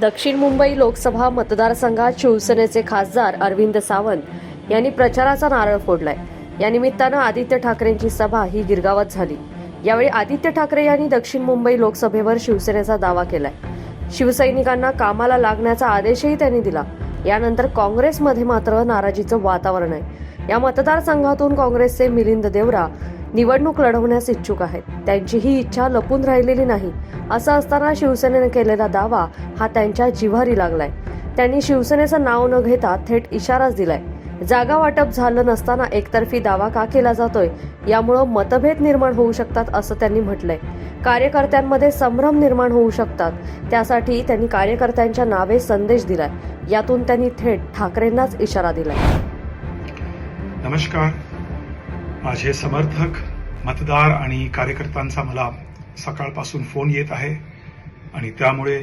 दक्षिण मुंबई लोकसभा मतदारसंघात शिवसेनेचे खासदार अरविंद सावंत यांनी प्रचाराचा नारळ फोडलाय. या निमित्तानं आदित्य ठाकरेंची सभा ही गिरगावात झाली. यावेळी आदित्य ठाकरे यांनी दक्षिण मुंबई लोकसभेवर शिवसेनेचा दावा केलाय. शिवसैनिकांना कामाला लागण्याचा आदेशही त्यांनी दिला. यानंतर काँग्रेसमध्ये मात्र नाराजीचं वातावरण आहे. या मतदारसंघातून काँग्रेसचे मिलिंद देवरा निवडणूक लढवण्यास इच्छुक आहेत. त्यांची ही इच्छा लपून राहिलेली नाही असं असताना शिवसेनेने केलेला दावा हा त्यांच्या जिव्हारी लागलाय. त्यांनी शिवसेनेचं नाव न घेता थेट इशाराच दिलाय. जागा वाटप झालं नसताना एकतर्फी दावा का केला जातोय यामुळं मतभेद निर्माण होऊ शकतात असं त्यांनी म्हटलंय. कार्यकर्त्यांमध्ये संभ्रम निर्माण होऊ शकतात त्यासाठी त्यांनी कार्यकर्त्यांच्या नावे संदेश दिलाय. यातून त्यांनी थेट ठाकरेंनाच इशारा दिलाय. नमस्कार. माझे समर्थक मतदार आणि कार्यकर्त्यांचा मला सकाळपासून फोन येत आहे आणि त्यामुळे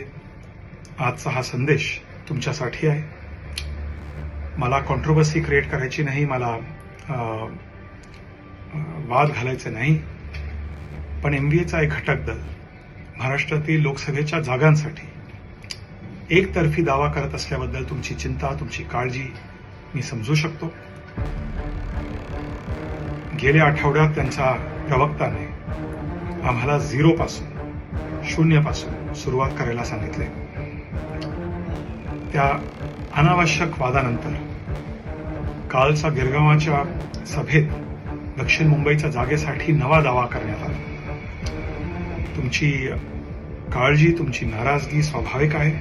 आजचा हा संदेश तुमच्यासाठी आहे. मला कॉन्ट्रोवर्सी क्रिएट करायची नाही मला वाद घालायचे नाही. पण एम बी एचा एक घटक दल महाराष्ट्रातील लोकसभेच्या जागांसाठी एकतर्फी दावा करत असल्याबद्दल तुमची चिंता तुमची काळजी मी समजू शकतो. गेल्या आठवड्यात त्यांच्या प्रवक्ताने आम्हाला झिरोपासून शून्यपासून सुरुवात करायला सांगितले. त्या अनावश्यक वादानंतर कालचा गिरगावाच्या सभेत दक्षिण मुंबईच्या जागेसाठी नवा दावा करण्यात आला. तुमची काळजी तुमची नाराजगी स्वाभाविक आहे.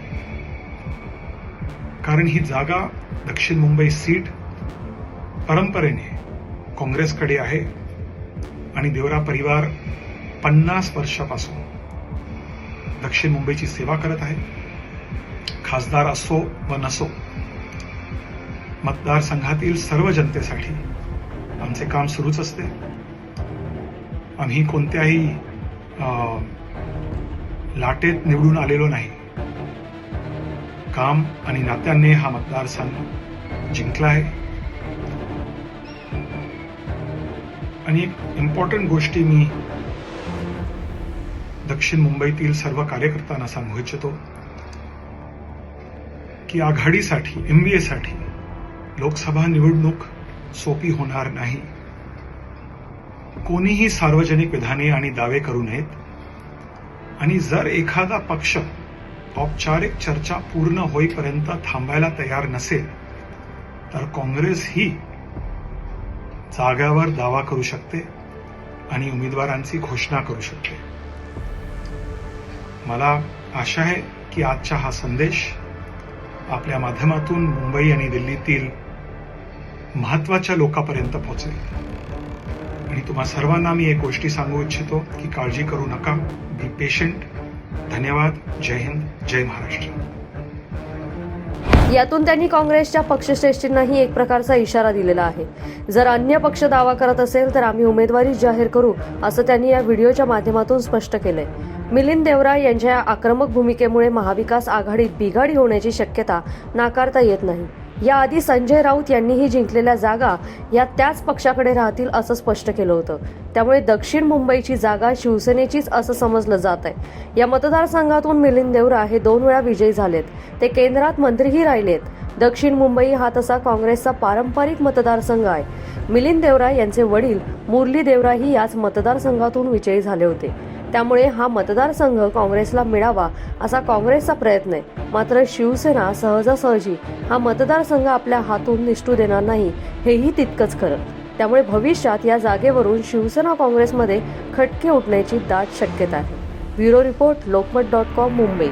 कारण ही जागा दक्षिण मुंबई सीट परंपरेने काँग्रेसकडे आहे आणि देवरा परिवार पन्नास वर्षापासून दक्षिण मुंबईची सेवा करत आहे. खासदार असो व नसो मतदारसंघातील सर्व जनतेसाठी आमचे काम सुरूच असते. आम्ही कोणत्याही लाटेत निवडून आलेलो नाही. काम आणि नात्याने हा मतदारसंघ जिंकला आहे. आणि एक इम्पॉर्टंट गोष्टी मी दक्षिण मुंबईतील सर्व कार्यकर्त्यांना सांगू इच्छितो की आघाडीसाठी एम बी एसाठी लोकसभा निवडणूक सोपी होणार नाही. कोणीही सार्वजनिक विधाने आणि दावे करू नयेत. आणि जर एखादा पक्ष औपचारिक चर्चा पूर्ण होईपर्यंत थांबायला तयार नसेल तर काँग्रेस ही जाग्यावर दावा करू शकते आणि उमेदवारांची घोषणा करू शकते. मला आशा आहे की आजचा हा संदेश आपल्या माध्यमातून मुंबई आणि दिल्लीतील महत्त्वाच्या लोकांपर्यंत पोहोचेल. आणि तुम्हा सर्वांना मी एक गोष्टी सांगू इच्छितो की काळजी करू नका. बी पेशंट धन्यवाद. जय हिंद. जय महाराष्ट्र. यातून त्यांनी काँग्रेसच्या पक्षश्रेष्ठींनाही एक प्रकारचा इशारा दिलेला आहे. जर अन्य पक्ष दावा करत असेल तर आम्ही उमेदवारी जाहीर करू असं त्यांनी या व्हिडिओच्या माध्यमातून स्पष्ट केलंय. मिलिंद देवरा यांच्या या आक्रमक भूमिकेमुळे महाविकास आघाडीत बिघाडी होण्याची शक्यता नाकारता येत नाही. याआधी संजय राऊत यांनीही जिंकलेल्या जागा या त्याच पक्षाकडे राहतील असं स्पष्ट केलं होतं. त्यामुळे दक्षिण मुंबईची जागा शिवसेनेचीच असं समजलं जात आहे या मतदारसंघातून मिलिंद देवरा हे दोन वेळा विजयी झालेत. ते केंद्रात मंत्रीही राहिलेत. दक्षिण मुंबई हा तसा काँग्रेसचा पारंपरिक मतदारसंघ आहे. मिलिंद देवरा यांचे वडील मुरली देवराही याच मतदारसंघातून विजयी झाले होते. त्यामुळे हा मतदारसंघ काँग्रेसला मिळावा असा काँग्रेसचा प्रयत्न आहे. मात्र शिवसेना सहजासहजी हा मतदारसंघ आपल्या हातून निष्ठू देणार नाही हेही तितकंच खरं. त्यामुळे भविष्यात या जागेवरून शिवसेना काँग्रेसमध्ये खटके उठण्याची दाट शक्यता आहे. Bureau report Lokmat dot com Mumbai.